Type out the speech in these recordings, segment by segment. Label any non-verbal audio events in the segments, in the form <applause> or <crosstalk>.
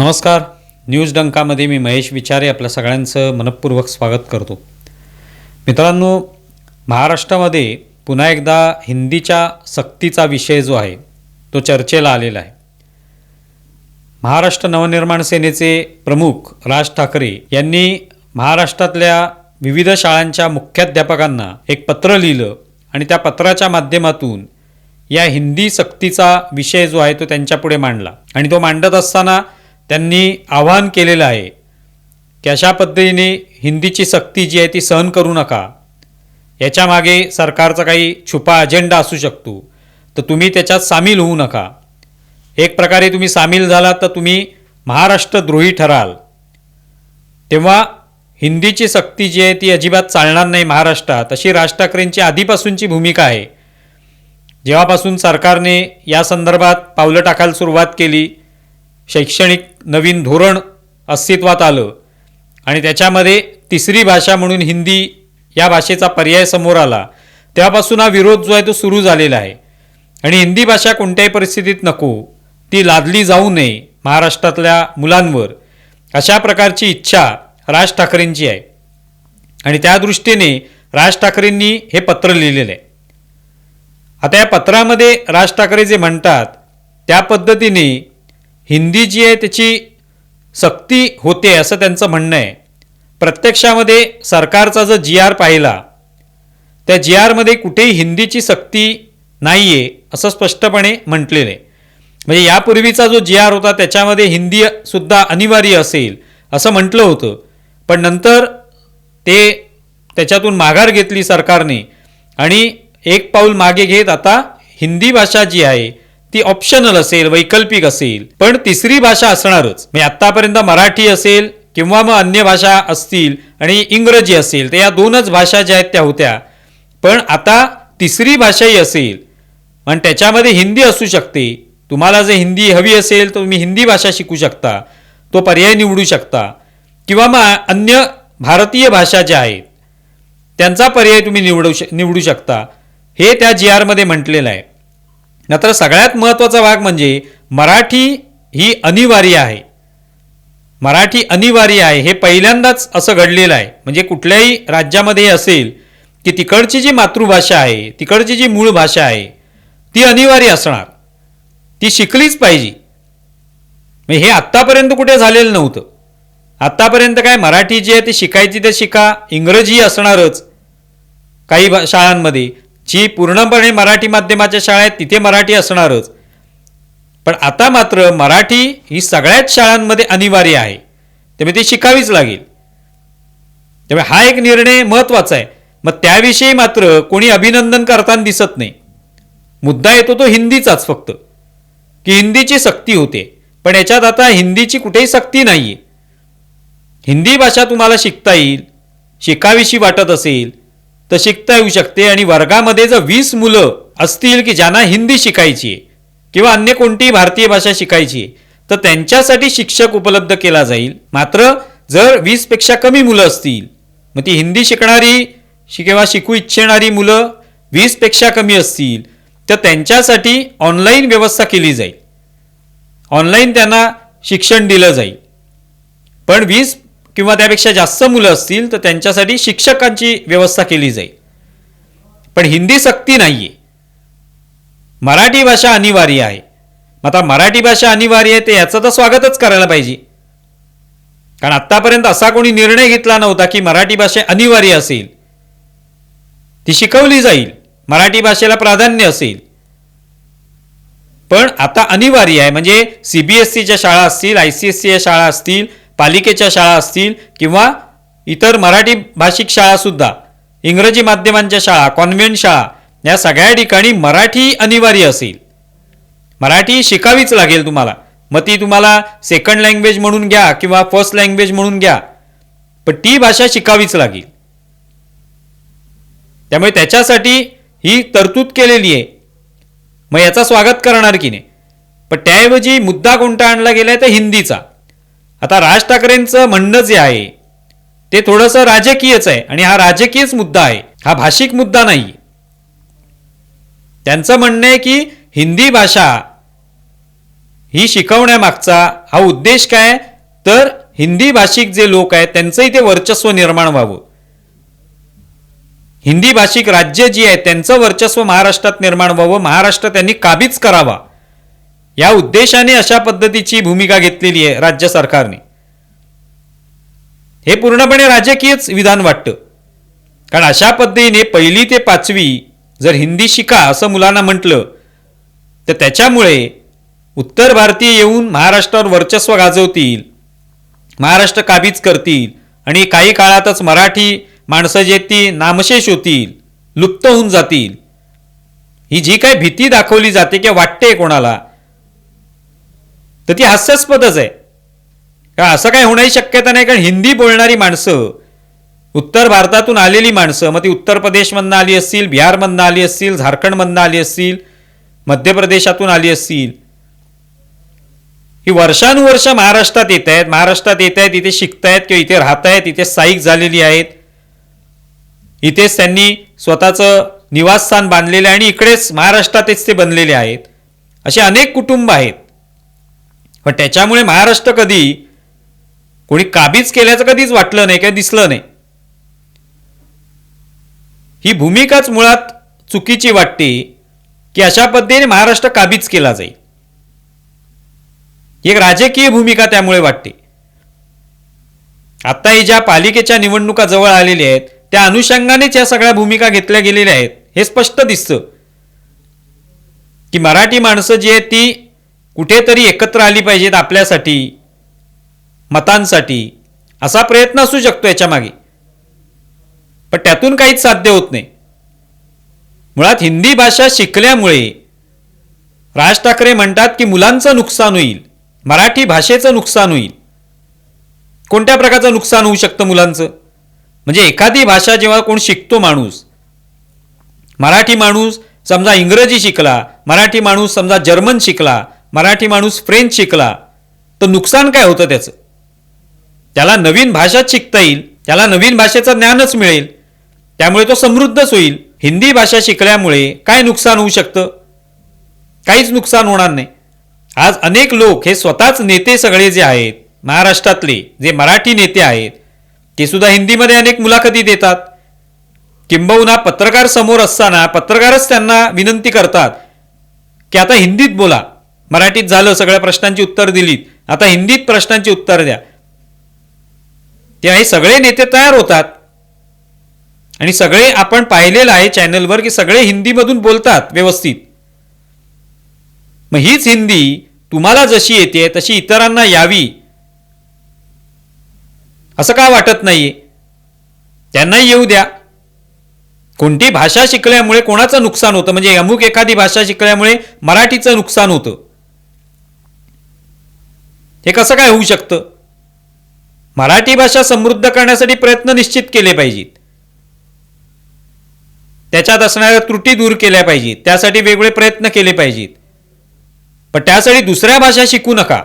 नमस्कार. न्यूज डंकामध्ये मी महेश विचारे आपल्या सगळ्यांचं मनपूर्वक स्वागत करतो. मित्रांनो महाराष्ट्रामध्ये पुन्हा एकदा हिंदीच्या सक्तीचा विषय जो आहे तो चर्चेला आलेला आहे. महाराष्ट्र नवनिर्माण सेनेचे प्रमुख राज ठाकरे यांनी महाराष्ट्रातल्या विविध शाळांच्या मुख्याध्यापकांना एक पत्र लिहिलं आणि त्या पत्राच्या माध्यमातून या हिंदी सक्तीचा विषय जो आहे तो त्यांच्यापुढे मांडला. आणि तो मांडत असताना त्यांनी आवाहन केलेलं आहे की अशा पद्धतीने हिंदीची सक्ती जी आहे ती सहन करू नका. याच्यामागे सरकारचा काही छुपा अजेंडा असू शकतो. तर तुम्ही त्याच्यात सामील होऊ नका. एक प्रकारे तुम्ही सामील झालात तर तुम्ही महाराष्ट्रद्रोही ठराल. तेव्हा हिंदीची सक्ती जी आहे ती अजिबात चालणार नाही महाराष्ट्रात. अशी राज ठाकरेंची आधीपासूनची भूमिका आहे. जेव्हापासून सरकारने या संदर्भात पावलं टाकायला सुरुवात केली शैक्षणिक नवीन धोरण अस्तित्वात आलं. आणि त्याच्यामध्ये तिसरी भाषा म्हणून हिंदी या भाषेचा पर्याय समोर आला. त्यापासून हा विरोध जो आहे तो सुरू झालेला आहे. आणि हिंदी भाषा कोणत्याही परिस्थितीत नको. ती लादली जाऊ नये महाराष्ट्रातल्या मुलांवर. अशा प्रकारची इच्छा राज ठाकरेंची आहे. आणि त्या दृष्टीने राज ठाकरेंनी हे पत्र लिहिलेलं आहे. आता या पत्रामध्ये राज ठाकरे जे म्हणतात त्या पद्धतीने हिंदी जी आहे त्याची सक्ती होते असं त्यांचं म्हणणं आहे. प्रत्यक्षामध्ये सरकारचा जर जी आर पाहिला त्या जी आरमध्ये कुठेही हिंदीची सक्ती नाही आहे असं स्पष्टपणे म्हटलेलं आहे. म्हणजे यापूर्वीचा जो जी आर होता त्याच्यामध्ये हिंदीसुद्धा अनिवार्य असेल असं म्हटलं होतं. पण नंतर ते त्याच्यातून माघार घेतली सरकारने आणि एक पाऊल मागे घेत आता हिंदी भाषा जी आहे ती ऑप्शनल असेल वैकल्पिक असेल. पण तिसरी भाषा असणारच. म्हणजे आतापर्यंत मराठी असेल किंवा मग अन्य भाषा असतील आणि इंग्रजी असेल तर या दोनच भाषा ज्या आहेत त्या होत्या. पण आता तिसरी भाषाही असेल. आणि त्याच्यामध्ये हिंदी असू शकते. तुम्हाला जर हिंदी हवी असेल तर तुम्ही हिंदी भाषा शिकू शकता. तो पर्याय निवडू शकता. किंवा मग अन्य भारतीय भाषा ज्या आहेत त्यांचा पर्याय तुम्ही निवडू श निवडू शकता. हे त्या जी आरमध्ये म्हटलेलं आहे. मात्र सगळ्यात महत्त्वाचा भाग म्हणजे मराठी ही अनिवार्य आहे. मराठी अनिवार्य आहे. हे पहिल्यांदाच असं घडलेलं आहे. म्हणजे कुठल्याही राज्यामध्ये हे असेल की तिकडची जी मातृभाषा आहे तिकडची जी मूळ भाषा आहे ती अनिवार्य असणार. ती शिकलीच पाहिजे. म्हणजे हे आत्तापर्यंत कुठे झालेलं नव्हतं. आत्तापर्यंत काय मराठी जी आहे ती शिकायची ते शिका इंग्रजी असणारच काही भा शाळांमध्ये. जी पूर्णपणे मराठी माध्यमाच्या शाळा आहेत तिथे मराठी असणारच. पण आता मात्र मराठी ही सगळ्याच शाळांमध्ये अनिवार्य आहे. त्यामुळे ती शिकावीच लागेल. त्यामुळे हा एक निर्णय महत्त्वाचा आहे. मग त्याविषयी मात्र कोणी अभिनंदन करताना दिसत नाही. मुद्दा येतो तो हिंदीचाच फक्त. की हिंदीची सक्ती होते. पण याच्यात आता हिंदीची कुठेही सक्ती नाही आहे हिंदी भाषा तुम्हाला शिकता येईल शिकावीशी वाटत असेल तर शिकता येऊ शकते. आणि वर्गामध्ये जर वीस मुलं असतील की ज्यांना हिंदी शिकायची आहे किंवा अन्य कोणतीही भारतीय भाषा शिकायची आहे तर त्यांच्यासाठी शिक्षक उपलब्ध केला जाईल. मात्र जर वीसपेक्षा कमी मुलं असतील मग ती हिंदी शिकणारी शि किंवा शिकू इच्छिणारी मुलं वीसपेक्षा कमी असतील तर त्यांच्यासाठी ऑनलाईन व्यवस्था केली जाईल. ऑनलाईन त्यांना शिक्षण दिलं जाईल. पण वीस किंवा त्यापेक्षा जास्त मुलं असतील तर त्यांच्यासाठी शिक्षकांची व्यवस्था केली जाईल. पण हिंदी सक्ती नाही आहे मराठी भाषा अनिवार्य आहे. मग आता मराठी भाषा अनिवार्य आहे ते याचं तर स्वागतच करायला पाहिजे. कारण आत्तापर्यंत असा कोणी निर्णय घेतला नव्हता की मराठी भाषा अनिवार्य असेल. ती शिकवली जाईल. मराठी भाषेला प्राधान्य असेल. पण आता अनिवार्य आहे म्हणजे सी बी एस सीच्या शाळा असतील आय सी एस सीच्या शाळा असतील पालिकेच्या शाळा असतील किंवा इतर मराठी भाषिक शाळासुद्धा इंग्रजी माध्यमांच्या शाळा कॉन्व्हेंट शाळा या सगळ्या ठिकाणी मराठी अनिवार्य असेल. मराठी शिकावीच लागेल तुम्हाला. मग ती तुम्हाला सेकंड लँग्वेज म्हणून घ्या किंवा फर्स्ट लँग्वेज म्हणून घ्या. पण ती भाषा शिकावीच लागेल. त्यामुळे त्याच्यासाठी ही तरतूद केलेली आहे. मग याचा स्वागत करणार की नाही? पण त्याऐवजी मुद्दा कोणता आणला गेला आहे तर हिंदीचा. आता राज ठाकरेंचं म्हणणं जे आहे ते थोडंसं राजकीयच आहे आणि हा राजकीयच मुद्दा आहे. हा भाषिक मुद्दा नाही. त्यांचं म्हणणं आहे की हिंदी भाषा ही शिकवण्यामागचा हा उद्देश काय? तर हिंदी भाषिक जे लोक आहेत त्यांचं इथे वर्चस्व निर्माण व्हावं. हिंदी भाषिक राज्य जी आहेत त्यांचं वर्चस्व महाराष्ट्रात निर्माण व्हावं महाराष्ट्र त्यांनी काबीज करावा. या उद्देशाने अशा पद्धतीची भूमिका घेतलेली आहे राज्य सरकारने. हे पूर्णपणे राजकीयच विधान वाटतं. कारण अशा पद्धतीने पहिली ते पाचवी जर हिंदी शिका असं मुलांना म्हटलं तर त्याच्यामुळे उत्तर भारतीय येऊन महाराष्ट्रावर वर्चस्व गाजवतील महाराष्ट्र काबीज करतील आणि काही काळातच मराठी माणसं जे ती नामशेष होतील लुप्त होऊन जातील. ही जी काही भीती दाखवली जाते किंवा वाटते कोणाला तर ती हास्यास्पदच आहे. का असं काही होण्याची शक्यता नाही कारण हिंदी बोलणारी माणसं उत्तर भारतातून आलेली माणसं मग ती उत्तर प्रदेशमधनं आली असतील बिहारमधनं आली असतील झारखंडमधनं आली असतील मध्य प्रदेशातून आली असतील ही वर्षानुवर्ष महाराष्ट्रात येत आहेत महाराष्ट्रात येत आहेत इथे शिकतायत किंवा इथे राहत आहेत इथे स्थायिक झालेली आहेत. इथेच त्यांनी स्वतःचं निवासस्थान बांधलेलं आहे आणि इकडेच महाराष्ट्रातच ते बनलेले आहेत. असे अनेक कुटुंब आहेत. पण त्याच्यामुळे महाराष्ट्र कधी कोणी काबीज केल्याचं कधीच वाटलं नाही किंवा दिसलं नाही. ही भूमिकाच मुळात चुकीची वाटते की अशा पद्धतीने महाराष्ट्र काबीज केला जाईल. ही एक राजकीय भूमिका त्यामुळे वाटते. आता ही ज्या पालिकेच्या निवडणुका जवळ आलेल्या आहेत त्या अनुषंगानेच या सगळ्या भूमिका घेतल्या गेलेल्या आहेत हे स्पष्ट दिसतं. की मराठी माणसं जी आहेत ती कुठेतरी एकत्र आली पाहिजेत आपल्यासाठी मतांसाठी असा प्रयत्न असू शकतो याच्यामागे. पण त्यातून काहीच साध्य होत नाही. मुळात हिंदी भाषा शिकल्यामुळे राज ठाकरे म्हणतात की मुलांचं नुकसान होईल मराठी भाषेचं नुकसान होईल. कोणत्या प्रकारचं नुकसान होऊ शकतं मुलांचं? म्हणजे एखादी भाषा जेव्हा कोण शिकतो माणूस मराठी माणूस समजा इंग्रजी शिकला मराठी माणूस समजा जर्मन शिकला मराठी माणूस फ्रेंच शिकला तर नुकसान काय होतं त्याचं? त्याला नवीन भाषाच शिकता येईल त्याला नवीन भाषेचं ज्ञानच मिळेल त्यामुळे तो समृद्धच होईल. हिंदी भाषा शिकल्यामुळे काय नुकसान होऊ शकतं? काहीच नुकसान होणार नाही. आज अनेक लोक हे स्वतःच नेते सगळे जे आहेत महाराष्ट्रातले जे मराठी नेते आहेत ते सुद्धा हिंदीमध्ये अनेक मुलाखती देतात. किंबहुना पत्रकार समोर असताना पत्रकारच त्यांना विनंती करतात की आता हिंदीत बोला. मराठीत झालं सगळ्या प्रश्नांची उत्तर दिलीत आता हिंदीत प्रश्नांची उत्तर द्या. ते हे सगळे नेते तयार होतात. आणि सगळे आपण पाहिलेलं आहे चॅनलवर की सगळे हिंदीमधून बोलतात व्यवस्थित. मग हीच हिंदी तुम्हाला जशी येते तशी इतरांना यावी. असं का वाटत नाही त्यांनाही येऊ द्या. कोणती भाषा शिकल्यामुळे कोणाचं नुकसान होतं? म्हणजे अमुक एखादी भाषा शिकल्यामुळे मराठीचं नुकसान होतं. हे कसं काय होऊ शकतं? मराठी भाषा समृद्ध करण्यासाठी प्रयत्न निश्चित केले पाहिजेत. त्याच्यात असणाऱ्या त्रुटी दूर केल्या पाहिजेत. त्यासाठी वेगळे प्रयत्न केले पाहिजेत. पण त्यासाठी दुसऱ्या भाषा शिकू नका.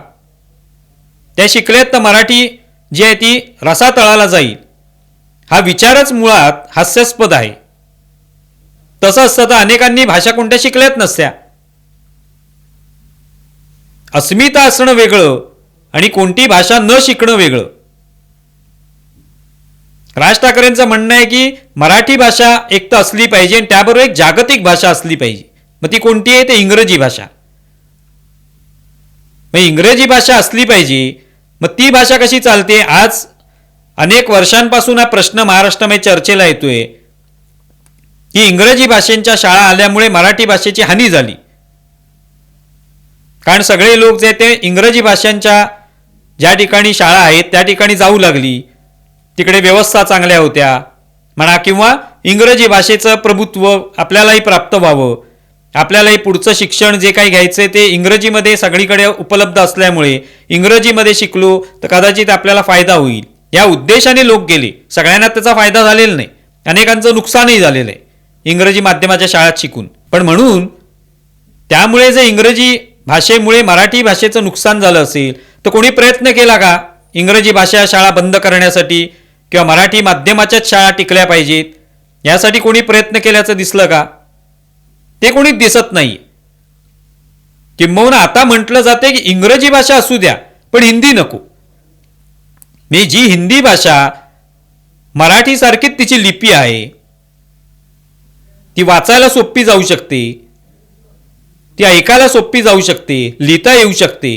त्या शिकल्यात तर मराठी जी आहे ती रसातळाला जाईल. हा विचारच मुळात हास्यास्पद आहे. तसं असतं तर अनेकांनी भाषा कोणत्या शिकल्यात नसत्या. अस्मिता असणं वेगळं. आणि कोणती भाषा न शिकणं वेगळं. राज ठाकरेंचं म्हणणं आहे की मराठी भाषा एक तर असली पाहिजे आणि त्याबरोबर एक जागतिक भाषा असली पाहिजे. मग ती कोणती आहे? ते इंग्रजी भाषा. मग इंग्रजी भाषा असली पाहिजे मग ती भाषा कशी चालते? आज अनेक वर्षांपासून हा प्रश्न महाराष्ट्रामध्ये चर्चेला येतोय. की इंग्रजी भाषेंच्या शाळा आल्यामुळे मराठी भाषेची हानी झाली. कारण सगळे लोक जे ते इंग्रजी भाषांच्या ज्या ठिकाणी शाळा आहेत त्या ठिकाणी जाऊ लागली. तिकडे व्यवस्था चांगल्या होत्या. म्हणा किंवा इंग्रजी भाषेचं प्रभुत्व आपल्यालाही प्राप्त व्हावं. आपल्यालाही पुढचं शिक्षण जे काही घ्यायचं आहे ते इंग्रजीमध्ये सगळीकडे उपलब्ध असल्यामुळे इंग्रजीमध्ये शिकलो तर कदाचित आपल्याला फायदा होईल. या उद्देशाने लोक गेले. सगळ्यांना त्याचा फायदा झालेला नाही. अनेकांचं नुकसानही झालेलं आहे. इंग्रजी माध्यमाच्या शाळेत शिकून. पण म्हणून त्यामुळे जे इंग्रजी भाषेमुळे मराठी भाषेचं नुकसान झालं असेल तर कोणी प्रयत्न केला का? इंग्रजी भाषा शाळा बंद करण्यासाठी किंवा मराठी माध्यमाच्याच शाळा टिकल्या पाहिजेत यासाठी कोणी प्रयत्न केल्याचं दिसलं का? ते कोणीच दिसत नाही. किंबहुना आता म्हटलं जाते की इंग्रजी भाषा असू द्या पण हिंदी नको. मी जी हिंदी भाषा मराठीसारखीच तिची लिपी आहे ती वाचायला सोपी जाऊ शकते ती ऐकायला सोपी जाऊ शकते लिहिता येऊ शकते.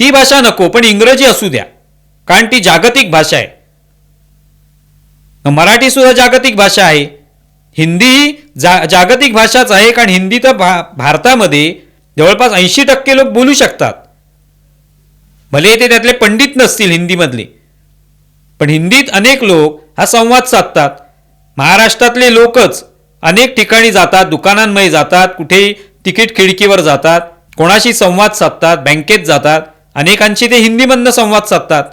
ती भाषा नको पण इंग्रजी असू द्या कारण ती जागतिक भाषा आहे. मराठी सुद्धा जागतिक भाषा आहे. हिंदी ही जा जागतिक भाषाच आहे कारण हिंदी तर भा भारतामध्ये जवळपास ऐंशी टक्के लोक बोलू शकतात. भले ते त्यातले पंडित नसतील हिंदीमधले पण हिंदीत अनेक लोक हा संवाद साधतात. महाराष्ट्रातले लोकच अनेक ठिकाणी जातात दुकानांमध्ये जातात कुठे तिकीट खिडकीवर जातात कोणाशी संवाद साधतात बँकेत जातात अनेकांशी ते हिंदीमधनं संवाद साधतात.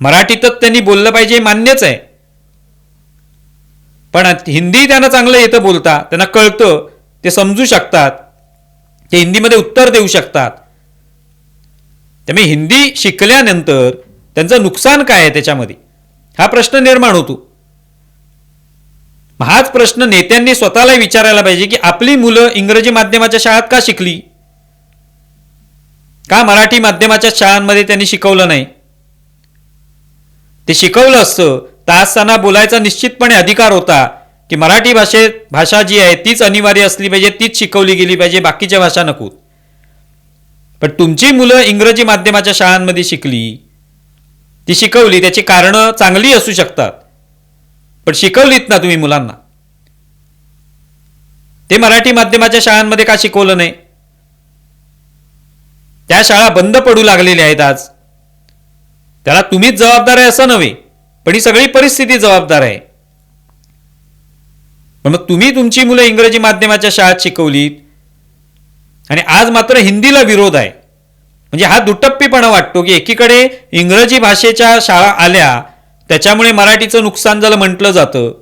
मराठीतच त्यांनी बोललं पाहिजे हे मान्यच आहे. पण हिंदी त्यांना चांगलं येतं बोलता त्यांना कळतं ते समजू शकतात ते हिंदीमध्ये उत्तर देऊ शकतात. त्यामुळे हिंदी शिकल्यानंतर त्यांचं नुकसान काय आहे त्याच्यामध्ये? हा प्रश्न निर्माण होतो. हाच प्रश्न नेत्यांनी स्वतःला विचारायला पाहिजे की आपली मुलं इंग्रजी माध्यमाच्या शाळेत का शिकली? का मराठी माध्यमाच्या शाळांमध्ये त्यांनी शिकवलं नाही? ते शिकवलं असतं. तर आज त्यांना बोलायचा निश्चितपणे अधिकार होता की मराठी भाषेत भाषा जी आहे तीच अनिवार्य असली पाहिजे तीच शिकवली गेली पाहिजे बाकीच्या भाषा नको. पण तुमची मुलं इंग्रजी माध्यमाच्या शाळांमध्ये शिकली ती शिकवली त्याची कारणं चांगली असू शकतात. पण शिकवलीत ना तुम्ही मुलांना. ते मराठी माध्यमाच्या शाळांमध्ये का शिकवलं नाही? त्या शाळा बंद पडू लागलेल्या आहेत आज. त्याला तुम्हीच जबाबदार आहे असं नव्हे पण ही सगळी परिस्थिती जबाबदार आहे. पण मग तुम्ही तुमची मुलं इंग्रजी माध्यमाच्या शाळेत शिकवलीत आणि आज मात्र हिंदीला विरोध आहे. म्हणजे हा दुटप्पीपणा वाटतो की एकीकडे इंग्रजी भाषेच्या शाळा आल्या त्याच्यामुळे मराठीचं नुकसान झालं म्हटलं जातं.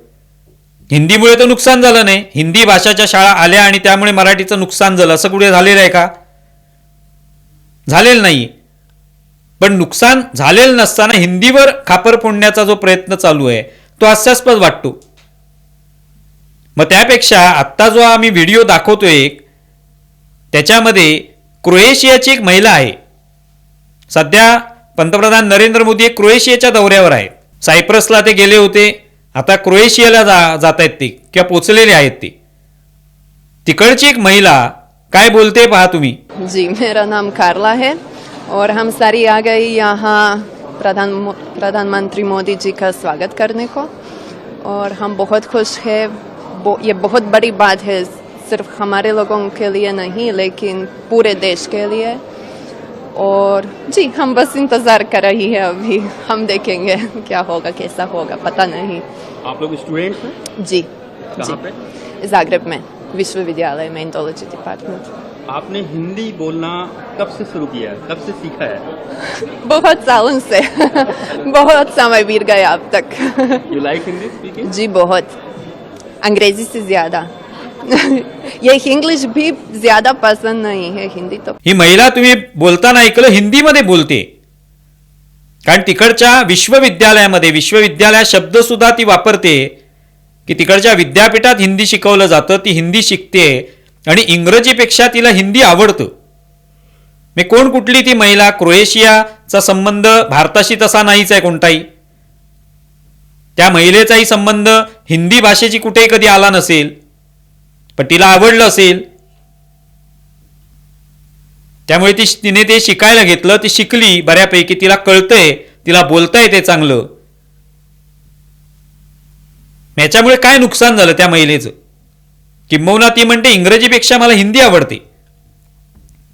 हिंदीमुळे तर नुकसान झालं नाही. हिंदी भाषाच्या शाळा आल्या आणि त्यामुळे मराठीचं नुकसान झालं. असं कुठे झालेलं आहे का? झालेलं नाही. पण नुकसान झालेलं नसताना हिंदीवर खापर फोडण्याचा जो प्रयत्न चालू आहे तो हास्यास्पद वाटतो. मग त्यापेक्षा आत्ता जो आम्ही व्हिडिओ दाखवतोय त्याच्यामध्ये क्रोएशियाची एक महिला आहे. सध्या पंतप्रधान नरेंद्र मोदी क्रोएशियाच्या दौऱ्यावर आहेत. सायप्रसला ते गेले होते. आता क्रोएशियाला जा जात आहेत ते किंवा पोचलेले आहेत ते. तिकडची एक महिला काय बोलते पहा तुम्ही? जी मेरा नाम कार्ला है और हम सारी आ गई यहाँ प्रधान प्रधानमंत्री मोदी जी का स्वागत करने को। और हम बहुत खुश हैं। बो, ये बहुत बड़ी बात है। सिर्फ हमारे लोगों के लिए नहीं लेकिन पूरे देश के लिए। और जी हम बस इंतज़ार कर रही है अभी। हम देखेंगे <laughs> क्या होगा कैसा होगा पता नहीं। आप लोग स्टूडेंट हैं? जी कहाँ पे? जी जागरेब में विश्वविद्यालय में इंडोलॉजी डिपार्टमेंट आपने हिंदी बोलना कब से शुरू किया है? कब से सीखा है? <laughs> बहुत सालों से। <laughs> बहुत समय बीत गया अब तक। यू लाइक हिंदी जी बहुत। अंग्रेज़ी से ज़्यादा। <laughs> ये इंग्लिश भी ज़्यादा पसंद नहीं है हिंदी तो। ही महिला तुम्ही बोलताना ऐकलं हिंदीमध्ये बोलते. कारण तिकडच्या विश्वविद्यालयामध्ये विश्वविद्यालय शब्द सुद्धा ती वापरते की तिकडच्या विद्यापीठात हिंदी शिकवलं जातं ती हिंदी शिकते आणि इंग्रजीपेक्षा तिला हिंदी आवडतं. मी कोण कुठली ती महिला? क्रोएशियाचा संबंध भारताशी तसा नाहीच आहे कोणताही. त्या महिलेचाही संबंध हिंदी भाषेची कुठेही कधी आला नसेल. पण तिला आवडलं असेल. त्यामुळे ती तिने ते शिकायला घेतलं. ती शिकली बऱ्यापैकी. तिला कळतंय. तिला बोलता येते चांगलं. याच्यामुळे काय नुकसान झालं त्या महिलेचं? किंबहुना ती म्हणते इंग्रजीपेक्षा मला हिंदी आवडते.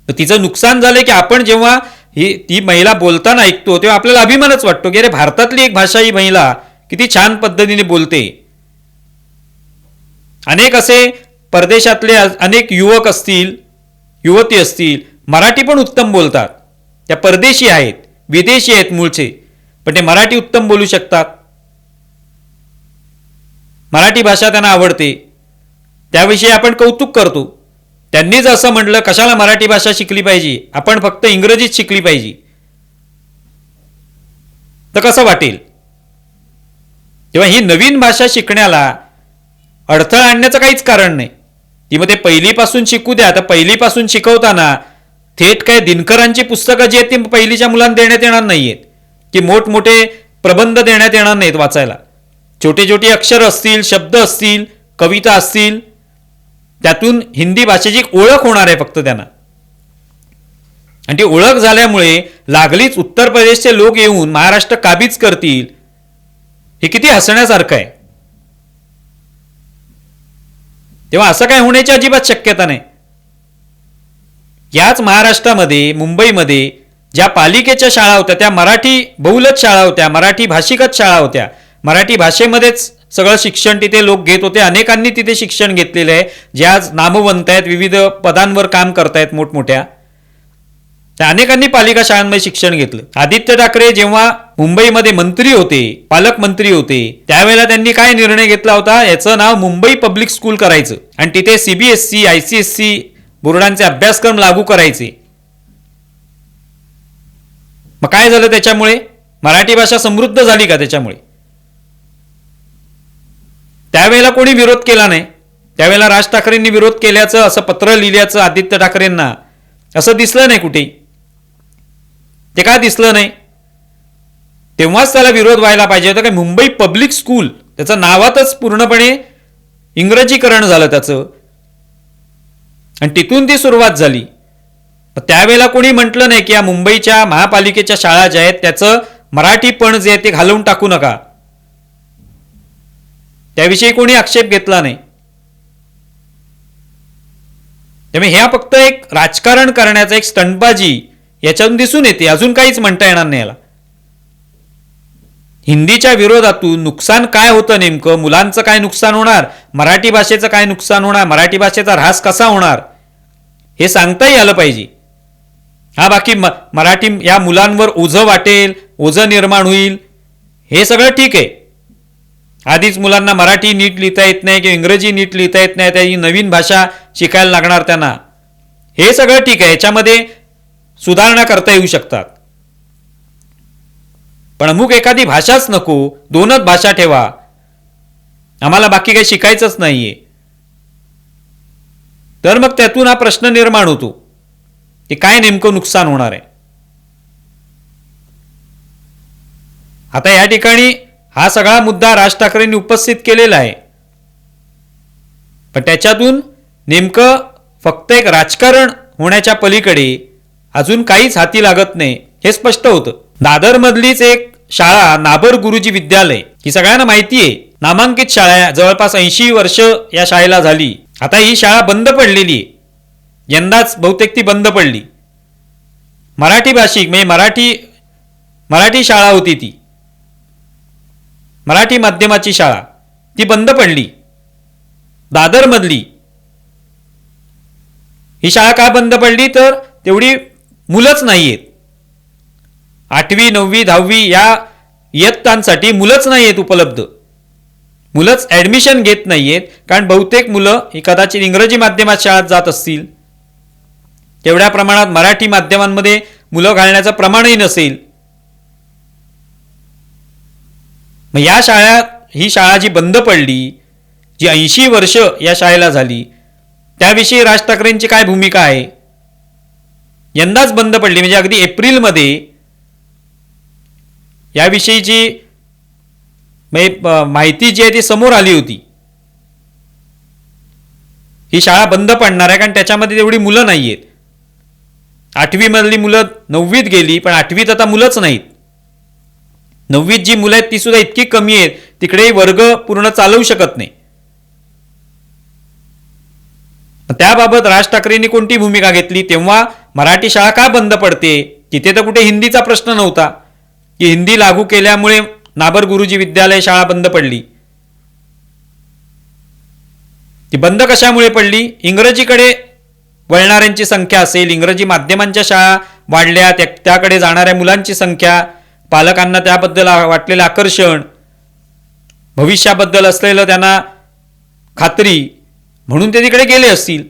तर तिचं नुकसान झालं की आपण जेव्हा ही ती महिला बोलताना ऐकतो तेव्हा आपल्याला अभिमानच वाटतो की अरे भारतातली एक भाषा ही महिला किती छान पद्धतीने बोलते. अनेक असे परदेशातले अनेक युवक असतील युवती असतील मराठी पण उत्तम बोलतात. त्या परदेशी आहेत विदेशी आहेत मूळचे. पण ते मराठी उत्तम बोलू शकतात. मराठी भाषा त्यांना आवडते. त्याविषयी आपण कौतुक करतो. त्यांनीच असं म्हटलं कशाला मराठी भाषा शिकली पाहिजे? आपण फक्त इंग्रजीत शिकली पाहिजे. तर कसं वाटेल? तेव्हा ही नवीन भाषा शिकण्याला अडथळा आणण्याचं काहीच कारण नाही. ती मग ते पहिलीपासून शिकू द्या. तर पहिलीपासून शिकवताना थेट काय दिनकरांची पुस्तकं जी आहेत ती पहिलीच्या मुलांना देण्यात येणार नाहीयेत. की मोठमोठे प्रबंध देण्यात येणार नाहीत वाचायला. छोटे छोटे अक्षर असतील शब्द असतील कविता असतील त्यातून हिंदी भाषेची एक ओळख होणार आहे फक्त त्यांना. आणि ती ओळख झाल्यामुळे लागलीच उत्तर प्रदेशचे लोक येऊन महाराष्ट्र काबीज करतील हे किती हसण्यासारखं आहे. तेव्हा असं काय होण्याची अजिबात शक्यता नाही. याच महाराष्ट्रामध्ये मुंबईमध्ये ज्या पालिकेच्या शाळा होत्या त्या मराठी बहुलच शाळा होत्या मराठी भाषिकच शाळा होत्या. मराठी भाषेमध्येच सगळं शिक्षण तिथे लोक घेत होते अनेकांनी तिथे शिक्षण घेतलेलं आहे. जे आज नामवंत आहेत विविध पदांवर काम करतायत मोठमोठ्या. अनेकांनी पालिका शाळांमध्ये शिक्षण घेतलं. आदित्य ठाकरे जेव्हा मुंबईमध्ये मंत्री होते पालकमंत्री होते त्यावेळेला त्यांनी काय निर्णय घेतला होता? याचं नाव मुंबई पब्लिक स्कूल करायचं. आणि तिथे सीबीएसई आयसीएससी बोर्डांचे अभ्यासक्रम लागू करायचे. मग काय झालं त्याच्यामुळे? मराठी भाषा समृद्ध झाली का त्याच्यामुळे? त्यावेळेला कोणी विरोध केला नाही. त्यावेळेला राज ठाकरेंनी विरोध केल्याचं असं पत्र लिहिल्याचं आदित्य ठाकरेंना असं दिसलं नाही कुठेही ते का दिसलं नाही? तेव्हाच त्याला विरोध व्हायला पाहिजे होता की मुंबई पब्लिक स्कूल त्याचं नावातच पूर्णपणे इंग्रजीकरण झालं त्याचं. आणि तिथून ती सुरुवात झाली. त्यावेळेला कोणी म्हटलं नाही की या मुंबईच्या महापालिकेच्या शाळा ज्या आहेत त्याचं मराठीपण जे आहे ते घालवून टाकू नका. त्याविषयी कोणी आक्षेप घेतला नाही. त्यामुळे ह्या फक्त एक राजकारण करण्याचा एक स्टंटबाजी याच्यातून दिसून येते. अजून काहीच म्हणता येणार नाही याला. हिंदीच्या विरोधातून नुकसान काय होतं नेमकं? मुलांचं काय नुकसान होणार? मराठी भाषेचं काय नुकसान होणार? मराठी भाषेचा ऱ्हास कसा होणार? हे सांगताही आलं पाहिजे. हा बाकी म मराठी या मुलांवर ओझं वाटेल ओझं निर्माण होईल. हे सगळं ठीक आहे. आधीच मुलांना मराठी नीट लिहिता येत नाही किंवा इंग्रजी नीट लिहिता येत नाही त्याची नवीन भाषा शिकायला लागणार त्यांना. हे सगळं ठीक आहे. याच्यामध्ये सुधारणा करता येऊ शकतात. पण अमुक एखादी भाषाच नको दोनच भाषा ठेवा. आम्हाला बाकी काही शिकायचंच नाहीये. तर मग त्यातून हा प्रश्न निर्माण होतो की काय नेमकं नुकसान होणार आहे. आता या ठिकाणी हा सगळा मुद्दा राज ठाकरेंनी उपस्थित केलेला आहे. पण त्याच्यातून नेमकं फक्त एक राजकारण होण्याच्या पलीकडे अजून काहीच हाती लागत नाही. हे स्पष्ट होतं. दादरमधलीच एक शाळा नाबर गुरुजी विद्यालय. ही सगळ्यांना माहिती आहे. नामांकित शाळा जवळपास ऐंशी वर्ष या शाळेला झाली. आता ही शाळा बंद पडलेली आहे. यंदाच बहुतेक ती बंद पडली. मराठी भाषिक म्हणजे मराठी मराठी शाळा होती ती. मराठी माध्यमाची शाळा. ती बंद पडली. दादरमधली. ही शाळा का बंद पडली? तर तेवढी मुलंच नाही आहेत आठवी नववी दहावी या इयत्तांसाठी मुलंच नाही आहेत उपलब्ध. मुलंच ॲडमिशन घेत नाही आहेत कारण बहुतेक मुलं ही कदाचित इंग्रजी माध्यमात शाळेत जात असतील. तेवढ्या प्रमाणात मराठी माध्यमांमध्ये मुलं घालण्याचं प्रमाणही नसेल. मग या शाळा ही शाळा जी बंद पडली जी ऐंशी वर्ष या शाळेला झाली त्याविषयी राज ठाकरेंची काय भूमिका आहे? यंदाच बंद पडली. म्हणजे अगदी एप्रिलमध्ये याविषयीची म्हणजे माहिती जी आहे ती समोर आली होती. ही शाळा बंद पडणार आहे कारण त्याच्यामध्ये तेवढी मुलं नाही आहेत. आठवीमधली मुलं नववीत गेली पण आठवीत आता मुलंच नाहीत. नववीत जी मुलं आहेत ती सुद्धा इतकी कमी आहेत तिकडेही वर्ग पूर्ण चालवू शकत नाही. त्याबाबत राज ठाकरेंनी कोणती भूमिका घेतली? तेव्हा मराठी शाळा का बंद पडते? तिथे तर कुठे हिंदीचा प्रश्न नव्हता. की हिंदी लागू केल्यामुळे नाबर गुरुजी विद्यालय शाळा बंद पडली. ती बंद कशामुळे पडली? इंग्रजीकडे वळणाऱ्यांची संख्या असेल इंग्रजी माध्यमांच्या शाळा वाढल्या त्या त्याकडे जाणाऱ्या मुलांची संख्या पालकांना त्याबद्दल वाटलेलं आकर्षण भविष्याबद्दल असलेलं त्यांना खात्री म्हणून ते तिकडे गेले असतील.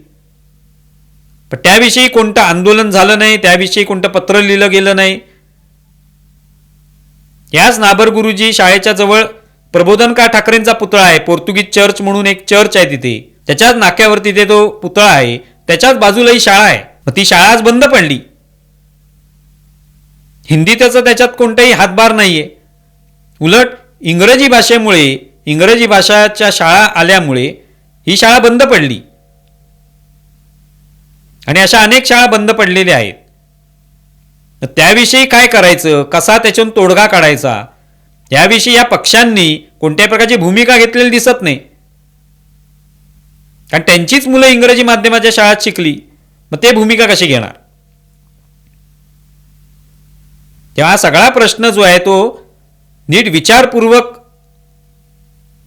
पण त्याविषयी कोणतं आंदोलन झालं नाही त्याविषयी कोणतं पत्र लिहिलं गेलं नाही. याच नाबर गुरुजी शाळेच्या जवळ प्रबोधनकार ठाकरेंचा पुतळा आहे पोर्तुगीज चर्च म्हणून एक चर्च आहे तिथे. त्याच्याच नाक्यावर तिथे तो पुतळा आहे त्याच्याच बाजूला ही शाळा आहे. मग ती शाळा आज बंद पडली. हिंदी त्याचा त्याच्यात कोणताही हातभार नाहीये. उलट इंग्रजी भाषेमुळे इंग्रजी भाषाच्या शाळा आल्यामुळे ही शाळा बंद पडली. आणि अशा अनेक शाळा बंद पडलेल्या आहेत. तर त्याविषयी काय करायचं? कसा त्याच्यातून तोडगा काढायचा? याविषयी या पक्षांनी कोणत्याही प्रकारची भूमिका घेतलेली दिसत नाही. कारण त्यांचीच मुलं इंग्रजी माध्यमाच्या शाळेत शिकली मग ते भूमिका कशी घेणार? तेव्हा हा सगळा प्रश्न जो आहे तो नीट विचारपूर्वक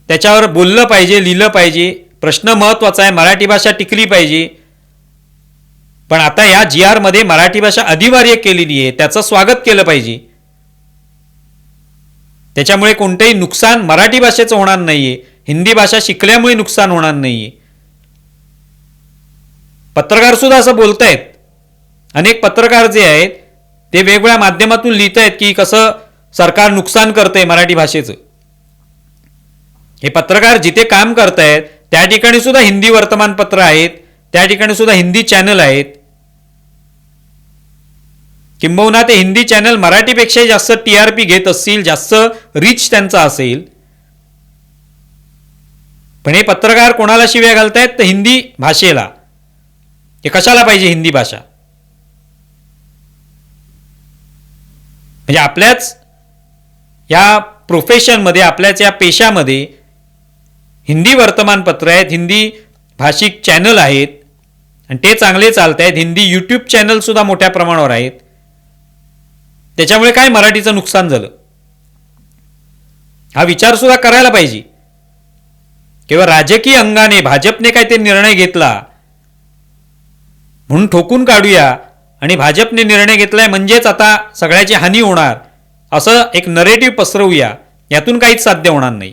त्याच्यावर बोललं पाहिजे लिहिलं पाहिजे प्रश्न महत्त्वाचा आहे मराठी भाषा टिकली पाहिजे. पण आता या जी आरमध्ये मराठी भाषा अनिवार्य केलेली आहे त्याचं स्वागत केलं पाहिजे. त्याच्यामुळे कोणतंही नुकसान मराठी भाषेचं होणार नाहीये हिंदी भाषा शिकल्यामुळे नुकसान होणार नाहीये. पत्रकार सुद्धा असं बोलतायत. अनेक पत्रकार जे आहेत ते वेगवेगळ्या माध्यमातून लिहित आहेत की कसं सरकार नुकसान करतंय मराठी भाषेचं. हे पत्रकार जिथे काम करतायत त्या ठिकाणी सुद्धा हिंदी वर्तमानपत्र आहेत त्या ठिकाणी सुद्धा हिंदी चॅनल आहेत. किंबहुना ते हिंदी चॅनल मराठीपेक्षाही जास्त टी आर पी घेत असतील जास्त रिच त्यांचा असेल. पण हे पत्रकार कोणाला शिव्या घालतायत? तर हिंदी भाषेला. हे कशाला पाहिजे हिंदी भाषा? म्हणजे आपल्याच या प्रोफेशनमध्ये आपल्याच या पेशामध्ये हिंदी वर्तमानपत्र आहेत हिंदी भाषिक चॅनल आहेत आणि ते चांगले चालत आहेत. हिंदी यूट्यूब चॅनलसुद्धा मोठ्या प्रमाणावर आहेत. त्याच्यामुळे काय मराठीचं नुकसान झालं? हा विचारसुद्धा करायला पाहिजे. किंवा राजकीय अंगाने भाजपने काय ते निर्णय घेतला? म्हणून ठोकून काढूया. आणि भाजपने निर्णय घेतलाय म्हणजेच आता सगळ्याची हानी होणार असं एक नरेटिव्ह पसरवूया. यातून काहीच साध्य होणार नाही.